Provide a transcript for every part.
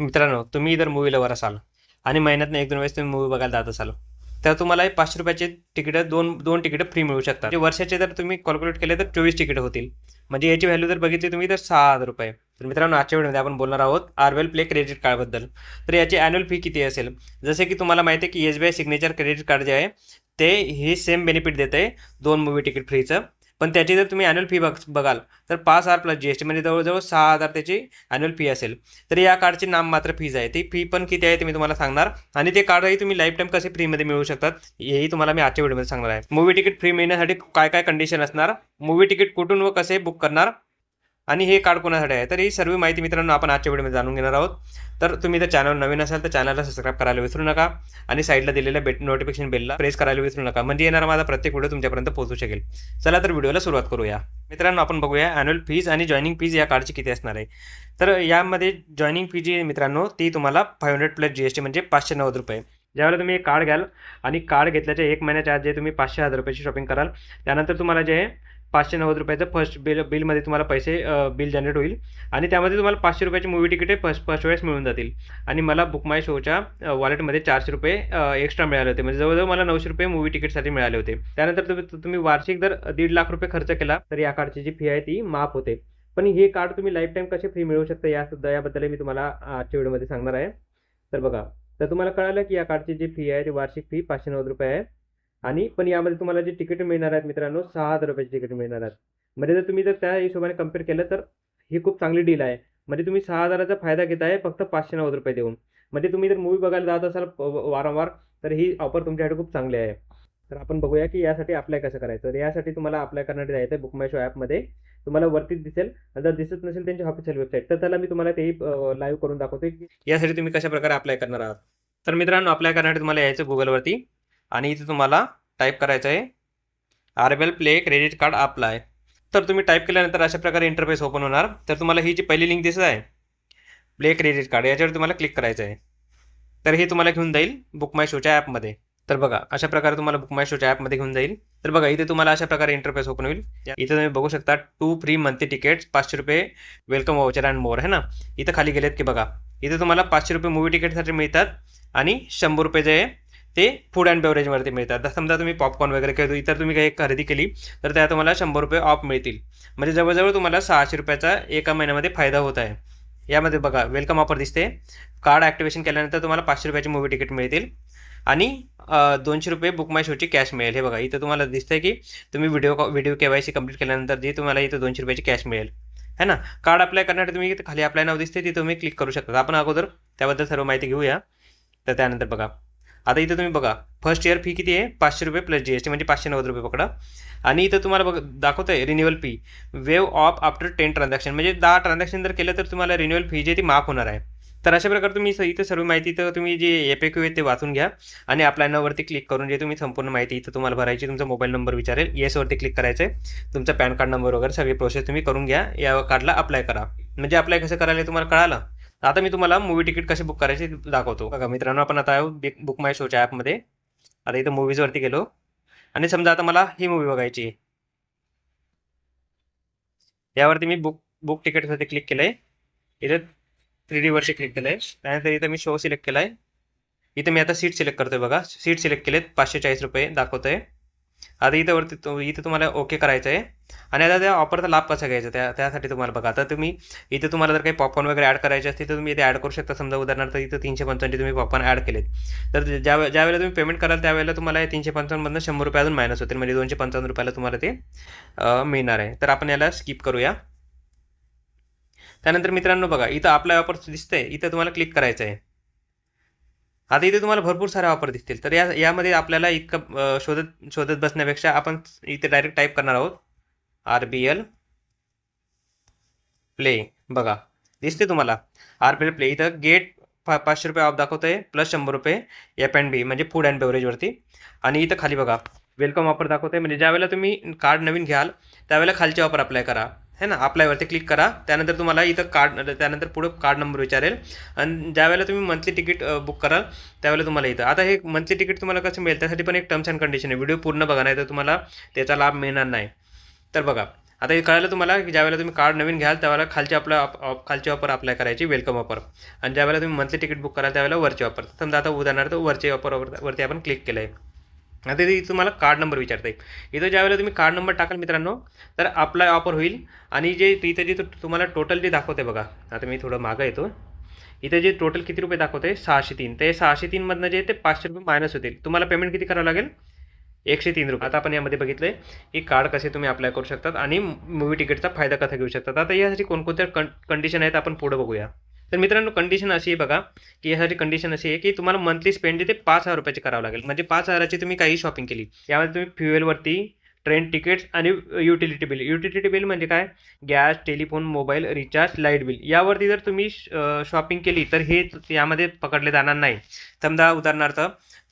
मित्रांनो तुम्ही जर मूवी लवर असाल आणि महिन्यातनं एक दोन वेळेस तुम्ही मूवी बघायला जात असाल तर तुम्हाला हे पाचशे रुपयाचे तिकीटं दोन दोन तिकीटं फ्री मिळू शकतात. म्हणजे वर्षाचे जर तुम्ही कॅल्क्युलेट केले तर चोवीस तिकीटं होतील. म्हणजे याची व्हॅल्यू जर बघितली तुम्ही तर सहा हजार रुपये. तर मित्रांनो आजच्या व्हिडिओमध्ये आपण बोलणार आहोत आरवेल प्ले क्रेडिट कार्डबद्दल तर याची ॲन्युअल फी किती असेल? जसे की तुम्हाला माहिती आहे की S B I signature credit card जे आहे ते हे सेम बेनिफिट देतं आहे दोन मूवी तिकीट फ्रीचं पण त्याची जर तुम्ही ॲन्युअल फी बघ बघाल तर पाच हजार प्लस जी एस टी म्हणजे जवळजवळ सहा हजार त्याची ॲन्युअल फी असेल. तर या कार्डची नाम मात्र फीज आहे. ती फी पण किती आहे ते मी तुम्हाला सांगणार. आणि ते कार्डही तुम्ही लाईफ टाईम कसे फ्रीमध्ये मिळू शकतात हेही तुम्हाला मी आजच्या व्हिडिओमध्ये सांगणार आहे. मूवी तिकीट फ्री मिळण्यासाठी काय काय कंडिशन असणार? मूवी तिकीट कुठून व कसे बुक करणार? आणि हे कार्ड कोणासाठी आहे? तर ही सर्व माहिती मित्रांनो आपण आजच्या व्हिडिओमध्ये जाणून घेणार आहोत. तर तुम्ही जर चॅनल नवीन असाल तर चॅनलला सबस्क्राईब करायला विसरू नका आणि साईडला दिलेल्या बेट नोटिफिकेशन बेलला प्रेस करायला विसरू नका. म्हणजे येणारा माझा प्रत्येक व्हिडिओ तुमच्यापर्यंत पोहोचू शकेल. चला तर व्हिडिओला सुरुवात करूया. मित्रांनो आपण बघूया ॲन्युअल फीज आणि जॉईनिंग फीज या कार्डची किती असणार आहे. तर यामध्ये जॉईनिंग फी जी मित्रांनो ती तुम्हाला five hundred plus G S T म्हणजे पाचशे नव्वद रुपये. ज्यावेळेला तुम्ही एक कार्ड घ्याल आणि कार्ड घेतल्याच्या एक महिन्याच्या आत जे तुम्ही पाचशे हजार रुपयाची शॉपिंग कराल त्यानंतर तुम्हाला जे आहे पाचशे नव्वद रुपयाचं फर्स्ट बिल बिलमध्ये तुम्हाला पैसे बिल जनरेट होईल. आणि त्यामध्ये तुम्हाला पाचशे रुपयाची मूवी तिकीटे फर्स्ट फर्स्ट वेळेस मिळून जातील. आणि मला बुक माय शोच्या वॉलेटमध्ये चारशे रुपये एक्स्ट्रा मिळाले होते. म्हणजे जवळजवळ मला नऊशे रुपये मूवी तिकीटसाठी मिळाले होते. त्यानंतर तुम्ही तुम्ही वार्षिक जर दीड लाख रुपये खर्च केला तर या कार्डची जी फी आहे ती माफ होते. पण हे कार्ड तुम्ही लाईफ टाईम कसे फ्री मिळवू शकता या सुद्धा याबद्दल मी तुम्हाला आजच्या व्हिडिओमध्ये सांगणार आहे. तर बघा तर तुम्हाला कळालं की या कार्डची जी फी आहे ती वार्षिक फी पाचशे नव्वद रुपये आहे. आणि पण यामध्ये तुम्हाला जे तिकीट मिळणार आहेत मित्रांनो सहा हजार रुपयाची तिकीट मिळणार आहेत. म्हणजे जर तुम्ही जर त्या हिशोबाने कंपेअर केलं तर ही खूप चांगली डील आहे. म्हणजे तुम्ही सहा हजाराचा फायदा घेताय फक्त पाचशे नव्वद रुपये देऊन. म्हणजे तुम्ही जर मूवी बघायला जात असाल वारंवार तर ही ऑफर तुमच्यासाठी खूप चांगली आहे. तर आपण बघूया की यासाठी अप्लाय कसं करायचं. तर यासाठी तुम्हाला अप्लाय करण्यासाठी जायचं आहे बुकमायशो शो ॲपमध्ये तुम्हाला वरतीच दिसेल. जर दिसत नसेल त्यांची ऑफिशियल वेबसाईट तर त्याला मी तुम्हाला तेही लाईव्ह करून दाखवतो यासाठी तुम्ही कशा प्रकारे अप्लाय करणार आहात? तर मित्रांनो अप्लाय करण्यासाठी तुम्हाला यायचं गुगलवरती आणि इथे तुम्हाला टाईप करायचं आहे. R B L play credit card apply तर तुम्ही टाईप केल्यानंतर अशा प्रकारे इंटरफेस ओपन होणार. तर तुम्हाला ही जी पहिली लिंक दिसत आहे प्ले क्रेडिट कार्ड याच्यावर तुम्हाला क्लिक करायचं आहे. तर हे तुम्हाला घेऊन जाईल बुक माय शोच्या ॲपमध्ये तर बघा अशा प्रकारे तुम्हाला बुक माय शोच्या ॲपमध्ये घेऊन जाईल. तर बघा इथे तुम्हाला अशा प्रकारे इंटरफेस ओपन होईल. इथे तुम्ही बघू शकता टू फ्री मंथली तिकीट्स पाचशे रुपये वेलकम वाउचर अँड मोर है ना? इथं खाली गेलेत की बघा. इथे तुम्हाला पाचशे रुपये मूवी तिकीटसाठी मिळतात आणि शंभर रुपये जे ते फूड अँड बेवरेजवरती मिळतात. तर समजा तुम्ही पॉपकॉर्न वगैरे किंवा इतर तुम्ही काही खरेदी केली तर त्या तुम्हाला शंभर रुपये ऑफ मिळतील. म्हणजे जवळजवळ तुम्हाला सहाशे रुपयाचा एका महिन्यामध्ये फायदा होत आहे. यामध्ये बघा वेलकम ऑफर दिसते. कार्ड ॲक्टिवेशन केल्यानंतर तुम्हाला पाचशे रुपयाची मूवी तिकीट मिळतील. आणि दोनशे रुपये बुक माय शोची कॅश मिळेल. हे बघा इथं तुम्हाला दिसतंय की तुम्ही video video K Y C complete केल्यानंतर जी तुम्हाला इथं दोनशे रुपयाची कॅश मिळेल. है ना? कार्ड अप्लाय करण्यासाठी तुम्ही खाली अप्लाय नाव दिसते ती तुम्ही क्लिक करू शकता. आपण अगोदर त्याबद्दल सर्व माहिती घेऊया. तर त्यानंतर बघा. आता इथं तुम्ही बघा फर्स्ट इयर फी किती आहे? पाचशे रुपये प्लस जी एस टी म्हणजे पाचशे नव्वद रुपये पकडा. आणि इथं तुम्हाला बघ दाखवतं आहे renewal fee waive off after ten transaction म्हणजे दहा ट्रान्झॅक्शन जर केलं तर तुम्हाला रिन्युअल फी जी ती माफ होणार आहे. तर अशा प्रकारे तुम्ही इथं सर्व माहिती तर तुम्ही जे एपेक्यू आहे ते वाचून घ्या आणि अप्लायनावरती क्लिक करून जे तुम्ही संपूर्ण माहिती इथं तुम्हाला भरायची तुमचा मोबाईल नंबर विचारेल येसवरती क्लिक करायचं आहे तुमचा पॅन कार्ड नंबर वगैरे सगळी प्रोसेस तुम्ही करून घ्या या कार्डला अप्लाय करा. म्हणजे अप्लाय कसं करायला तुम्हाला कळालं? आता मी तुम्हाला मूवी तिकीट कसे बुक करायचे दाखवतो. बघा मित्रांनो आपण आता आहोत बुक माय शोच्या ॲपमध्ये आता इथं मूवीजवरती गेलो. आणि समजा आता मला ही मूवी बघायची आहे. यावरती मी बुक बुक तिकीटसाठी क्लिक केलं आहे इथं थ्री डीवरती क्लिक केलं आहे त्यानंतर इथं मी शो सिलेक्ट केला आहे इथं मी आता सीट सिलेक्ट करतोय बघा. सीट सिलेक्ट केलेत पाचशे चाळीस रुपये दाखवतोय. आहे आता इथं वरती इथं तुम्हाला ओके करायचं आहे आणि आता त्या ऑफरचा लाभ कसा घ्यायचा? त्या त्यासाठी तुम्हाला बघा. आता तुम्ही इथं तुम्हाला जर काही पॉपकॉर्न वगैरे ॲड करायचे असतील तर तुम्ही इथे ॲड करू शकता. समजा उदाहरणार्थ इथं तीनशे पंचावन्न तुम्ही पॉपकॉर्न ॲड केलेत. तर ज्या ज्यावेळेला तुम्ही पेमेंट कराल त्यावेळेला तुम्हाला तीनशे पंचावन्नमधून शंभर रुपये अजून मायनस होतील. म्हणजे दोनशे पंचावन्न रुपयाला तुम्हाला ते मिळणार आहे. तर आपण याला स्किप करूया. त्यानंतर मित्रांनो बघा इथं आपला ऑफर दिसतंय. इथं तुम्हाला क्लिक करायचं आहे आता इथे तुम्हाला भरपूर सारे ऑफर दिसतील. तर या यामध्ये आपल्याला इतकं शोधत शोधत बसण्यापेक्षा आपण इथे डायरेक्ट टाईप करणार आहोत. आर बी एल प्ले बघा दिसते तुम्हाला. आर बी एल प्ले इथं गेट पा पाचशे रुपये ऑफ दाखवतं आहे प्लस शंभर रुपये एफ अँड बी म्हणजे फूड अँड बेवरेजवरती आणि इथं खाली बघा वेलकम ऑफर दाखवतं आहे म्हणजे ज्यावेळेला तुम्ही कार्ड नवीन घ्याल त्यावेळेला खालचे ऑफर अप्लाय करा. है ना? अप्लायवरती क्लिक करा. त्यानंतर तुम्हाला इथं कार्ड त्यानंतर पुढं कार्ड नंबर विचारेल. आणि ज्यावेळेला तुम्ही मंथली तिकीट बुक कराल त्यावेळेला तुम्हाला इथं. आता हे मंथली तिकीट तुम्हाला कसं मिळेल? त्यासाठी पण एक टर्म्स अँड कंडिशन आहे. व्हिडिओ पूर्ण बघा नाही तर तुम्हाला त्याचा लाभ मिळणार नाही. तर बघा आता हे कळालं तुम्हाला की ज्यावेळेला तुम्ही कार्ड नवीन घ्याल त्यावेळेला खालची आपलं खालची ऑफर अप्लाय करायची वेलकम ऑफर आणि ज्यावेळेला तुम्ही मंथली तिकीट बुक कराल त्यावेळेला वरची ऑफर समजा आता उदाहरणार्थ वरची ऑफर वरती आपण क्लिक केलं आहे आता इथे तुम्हाला कार्ड नंबर विचारता येईल. इथं ज्यावेळेला तुम्ही कार्ड नंबर टाकाल मित्रांनो तर आपला ऑफर होईल. आणि जे इथं जे तुम्हाला टोटल जे दाखवते बघा आता मी थोडं मागं येतो. इथे जे टोटल किती रुपये दाखवते सहाशे तीन. ते सहाशे तीनमधनं जे ते पाचशे रुपये मायनस होतील. तुम्हाला पेमेंट किती करावं लागेल? एकशे तीन रुपये. आता आपण यामध्ये बघितलं आहे की कार्ड कसे तुम्ही अप्लाय करू शकतात आणि मूवी तिकीटचा फायदा कसा घेऊ शकतात. आता यासाठी कोणकोणत्या कं कंडिशन आहेत आपण पुढे बघूया. तर मित्रांनो कंडिशन अशी आहे बघा की यासाठी कंडिशन अशी आहे की तुम्हाला मंथली स्पेंड ते पाच हजार रुपयाची करावं लागेल. म्हणजे पाच हजाराची तुम्ही काही शॉपिंग केली. यामध्ये तुम्ही फ्युएलवरती ट्रेन तिकीट्स आणि युटिलिटी बिल. युटिलिटी बिल म्हणजे काय? Gas telephone mobile recharge light bill. यावरती जर तुम्ही शॉपिंग केली तर हे यामध्ये पकडले जाणार नाही. समजा उदाहरणार्थ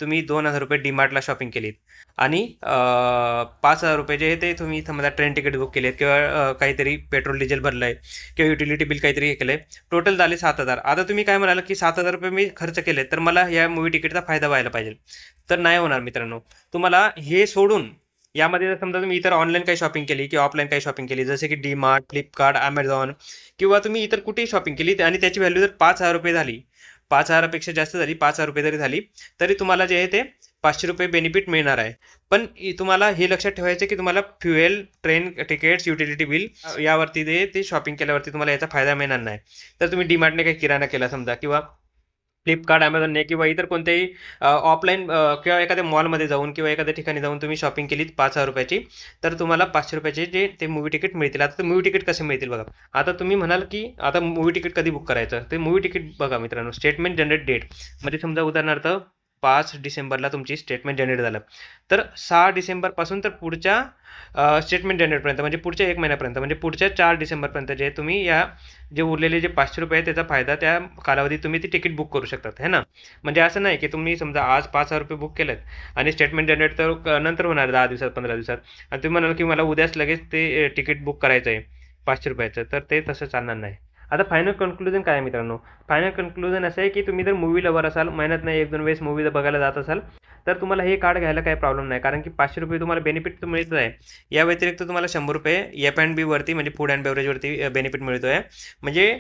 तुम्ही दोन हजार रुपये डीमार्टला शॉपिंग केलीत आणि पाच हजार रुपये जे आहे ते तुम्ही समजा ट्रेन तिकीट बुक केलेत किंवा काहीतरी पेट्रोल डिझेल भरलं आहे किंवा युटिलिटी बिल काहीतरी हे केलं आहे टोटल झाले सात हजार. आता तुम्ही काय म्हणाल की सात हजार रुपये मी खर्च केले तर मला या मूवी तिकीटचा फायदा व्हायला पाहिजे. तर नाही होणार मित्रांनो. तुम्हाला हे सोडून यामध्ये जर समजा तुम्ही इतर ऑनलाईन काही शॉपिंग केली किंवा ऑफलाईन काही शॉपिंग केली जसे की डी मार्ट फ्लिपकार्ट अमेझॉन किंवा तुम्ही इतर कुठेही शॉपिंग केली आणि त्याची व्हॅल्यू जर पाच हजार रुपये झाली पाच हजारापेक्षा जास्त झाली पाच हजार रुपये जरी झाली तरी तुम्हाला जे आहे ते पाचशे रुपये बेनिफिट मिळणार आहे. पण तुम्हाला हे लक्षात ठेवायचं की तुम्हाला fuel train tickets utility bill यावरती ते शॉपिंग केल्यावरती तुम्हाला याचा फायदा मिळणार नाही. तर तुम्ही डीमार्टने काही किराणा केला समजा किंवा फ्लिपकार्ट ॲमेझॉनने किंवा इतर कोणत्याही ऑफलाईन किंवा एखाद्या मॉलमध्ये जाऊन किंवा एखाद्या ठिकाणी जाऊन तुम्ही शॉपिंग केली पाच हजार रुपयाची तर तुम्हाला पाचशे रुपयाचे जे ते मूवी तिकीट मिळतील. आता ते मूवी तिकीट कसे मिळतील बघा. आता तुम्ही म्हणाल की आता मूवी तिकीट कधी बुक करायचं? ते मूवी तिकीट बघा मित्रांनो स्टेटमेंट जनरेट डेट म्हणजे समजा उदाहरणार्थ पाच डिसेंबरला तुमची स्टेटमेंट जनरेट झालं. तर सहा डिसेंबरपासून तर पुढच्या स्टेटमेंट जनरेटपर्यंत म्हणजे पुढच्या एक महिन्यापर्यंत म्हणजे पुढच्या चार डिसेंबरपर्यंत जे तुम्ही या जे उरलेले जे पाचशे रुपये आहे त्याचा फायदा त्या कालावधीत तुम्ही ती तिकीट बुक करू शकतात है ना? म्हणजे असं नाही की तुम्ही समजा आज पाच हजार रुपये बुक केलेत आणि स्टेटमेंट जनरेट तर क- नंतर होणार दहा दिवसात पंधरा दिवसात. आणि तुम्ही म्हणाल की मला उद्याच लगेच ते तिकीट बुक करायचं आहे पाचशे रुपयाचं तर ते तसं चालणार नाही. आता फायनल कन्क्लुजन काय आहे मित्रांनो? फायनल कन्क्लुजन असं आहे की तुम्ही जर मूवी लवर असाल महिन्यात नाही एक दोन वेळेस मूवी जर बघायला जात असाल तर तुम्हाला हे कार्ड घ्यायला काही प्रॉब्लेम नाही. कारण की पाचशे रुपये तुम्हाला बेनिफिट तर मिळत आहे. या व्यतिरिक्त तुम्हाला शंभर रुपये एफ अँड बीवरती म्हणजे फूड अँड बेवरेजवरती बेनिफिट मिळतो आहे म्हणजे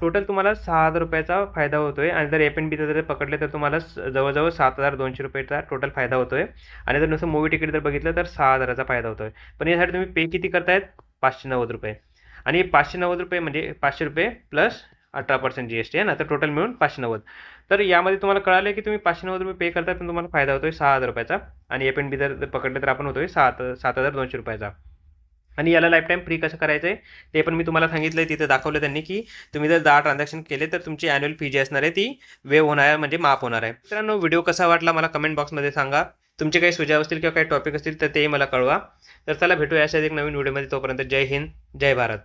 टोटल तुम्हाला सहा हजार रुपयाचा फायदा होतो आहे आणि जर एफ एन बीचा जर पकडले तर तुम्हाला जवळजवळ सात हजार दोनशे रुपयाचा टोटल फायदा होतो आहे आणि जर नुसतं मूवी तिकीट जर बघितलं तर सहा हजाराचा फायदा होतो आहे पण यासाठी तुम्ही पे किती करतायत? पाचशे नव्वद रुपये. आणि पाचशे नव्वद रुपये म्हणजे पाचशे रुपये प्लस अठरा पर्सेंट जी एस टी आहे ना तर टोटल मिळून पाचशे नव्वद. तर यामध्ये तुम्हाला कळालं की तुम्ही पाचशे नव्वद रुपये पे करता पण तुम्हाला फायदा होतोय सहा हजार रुपयाचा. आणि एफ एन बी जर पकडलं तर आपण होतोय सात सात हजार दोनशे रुपयाचा. आणि याला लाईफ टाईम फ्री कसं करायचं आहे ते पण मी तुम्हाला सांगितलं आहे तिथे दाखवलं त्यांनी की तुम्ही जर दहा ट्रान्झॅक्शन केले तर तुमची ॲन्युअल फी जी असणार आहे ती वेव होणार आहे म्हणजे माफ होणार आहे. मित्रांनो व्हिडिओ कसा वाटला मला कमेंट बॉक्समध्ये सांगा. तुमचे काही सुझाव असतील किंवा काही टॉपिक असतील तर तेही मला कळवा. तर चला भेटूया अशाच एक नवीन व्हिडिओमध्ये तोपर्यंत जय हिंद जय भारत.